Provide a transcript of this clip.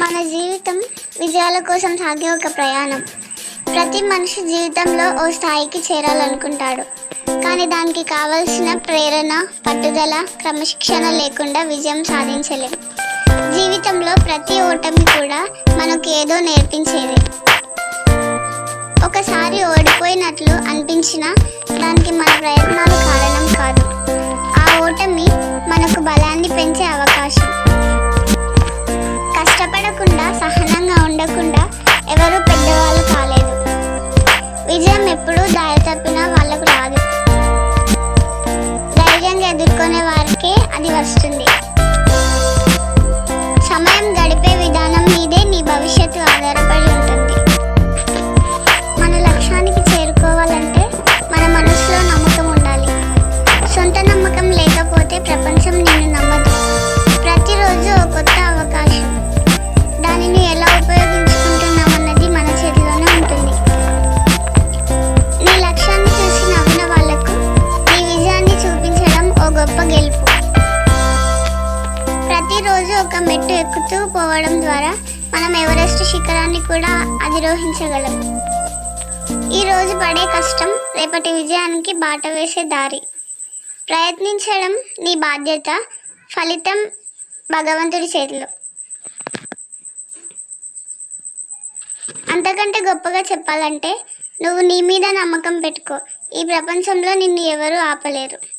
మన జీవితం విజయాల కోసం సాగే ఒక ప్రయాణం. ప్రతి మనిషి జీవితంలో ఓ స్థాయికి చేరాలనుకుంటాడు. కానీ దానికి కావలసిన ప్రేరణ పట్టుదల క్రమశిక్షణ లేకుండా విజయం సాధించలేం. జీవితంలో ప్రతి ఓటమి కూడా మనకు ఏదో నేర్పించేది. ఒకసారి ఓడిపోయినట్లు అనిపించినా దానికి మన ప్రయత్నాలు కారణం కాదు. ఆ ఓటమి మనకు బలాన్ని పెంచే విజయం ఎప్పుడూ దారి తప్పినా వాళ్ళకు రాదు. ధైర్యంగా ఎదుర్కొనే వారికి అది వస్తుంది. గొప్ప గెలుపు. ప్రతిరోజు ఒక మెట్టు ఎక్కుతూ పోవడం ద్వారా మనం ఎవరెస్ట్ శిఖరాన్ని కూడా అధిరోహించగలం. ఈ రోజు పడే కష్టం రేపటి విజయానికి బాట వేసే దారి. ప్రయత్నించడం నీ బాధ్యత ఫలితం భగవంతుడి చేతిలో. అంతకంటే గొప్పగా చెప్పాలంటే నువ్వు నీ మీద నమ్మకం పెట్టుకో. ఈ ప్రపంచంలో నిన్ను ఎవరూ ఆపలేరు.